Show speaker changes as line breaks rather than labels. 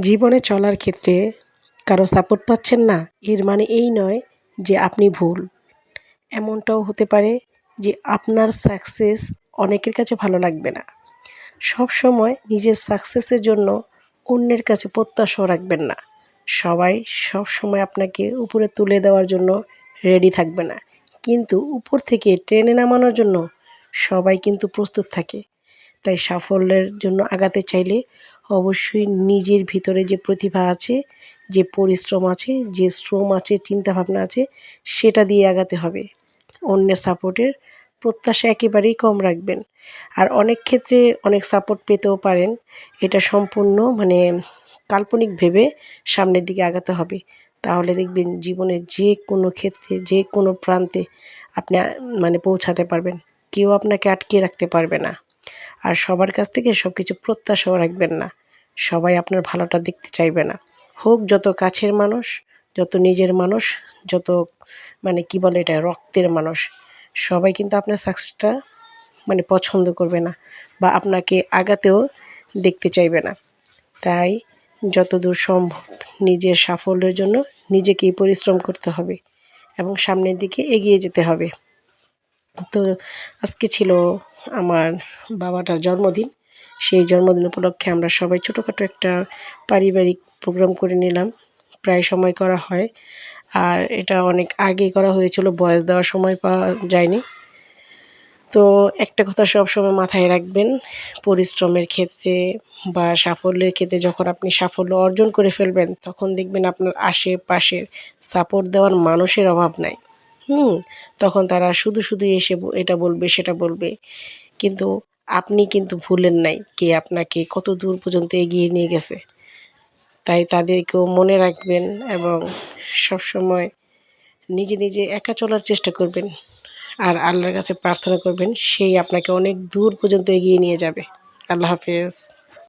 জীবনে চলার ক্ষেত্রে কারও সাপোর্ট পাচ্ছেন না, এর মানে এই নয় যে আপনি ভুল। এমনটাও হতে পারে যে আপনার সাকসেস অনেকের কাছে ভালো লাগবে না। সব সময় নিজের সাকসেসের জন্য অন্যের কাছে প্রত্যাশাও রাখবেন না। সবাই সব সময় আপনাকে উপরে তুলে দেওয়ার জন্য রেডি থাকবে না। কিন্তু উপর থেকে টেনে নামানোর জন্য সবাই কিন্তু প্রস্তুত থাকে। তাই সাফল্যের জন্য আগাতে চাইলে অবশ্যই নিজের ভিতরে যে প্রতিভা আছে, যে পরিশ্রম আছে, যে শ্রম আছে, চিন্তাভাবনা আছে, সেটা দিয়ে আগাতে হবে। অন্যের সাপোর্টের প্রত্যাশা একেবারেই কম রাখবেন। আর অনেক ক্ষেত্রে অনেক সাপোর্ট পেতেও পারেন। এটা সম্পূর্ণ মানে কাল্পনিক ভেবে সামনের দিকে আগাতে হবে। তাহলে দেখবেন জীবনের যে কোনো ক্ষেত্রে, যে কোনো প্রান্তে আপনি মানে পৌঁছাতে পারবেন। কেউ আপনাকে আটকে রাখতে পারবে না। আর সবার কাছ থেকে সব কিছু প্রত্যাশাও রাখবেন না। সবাই আপনার ভালোটা দেখতে চাইবে না। হোক যত কাছের মানুষ, যত নিজের মানুষ, যত মানে কি বলে এটা, রক্তের মানুষ, সবাই কিন্তু আপনার সাকসেসটা মানে পছন্দ করবে না বা আপনাকে আগাতেও দেখতে চাইবে না। তাই যতদূর সম্ভব নিজের সাফল্যের জন্য নিজেকেই পরিশ্রম করতে হবে এবং সামনের দিকে এগিয়ে যেতে হবে। তো আজকে ছিল আমার বাবাটার জন্মদিন। সেই জন্মদিন উপলক্ষে আমরা সবাই ছোটোখাটো একটা পারিবারিক প্রোগ্রাম করে নিলাম। প্রায় সময় করা হয়। আর এটা অনেক আগে করা হয়েছিল, বয়স দেওয়ার সময় পাওয়া যায়নি। তো একটা কথা সব সময় মাথায় রাখবেন, পরিশ্রমের ক্ষেত্রে বা সাফল্যের ক্ষেত্রে যখন আপনি সাফল্য অর্জন করে ফেলবেন, তখন দেখবেন আপনার আশেপাশের সাপোর্ট দেওয়ার মানুষের অভাব নাই। হুম, তখন তারা শুধু শুধু এসে এটা বলবে, সেটা বলবে। কিন্তু আপনি কিন্তু ভুলেন নাই কে আপনাকে কত দূর পর্যন্ত এগিয়ে নিয়ে গেছে। তাই তাদেরকেও মনে রাখবেন এবং সবসময় নিজে নিজে একা চলার চেষ্টা করবেন। আর আল্লাহর কাছে প্রার্থনা করবেন, সেই আপনাকে অনেক দূর পর্যন্ত এগিয়ে নিয়ে যাবে। আল্লাহ হাফেজ।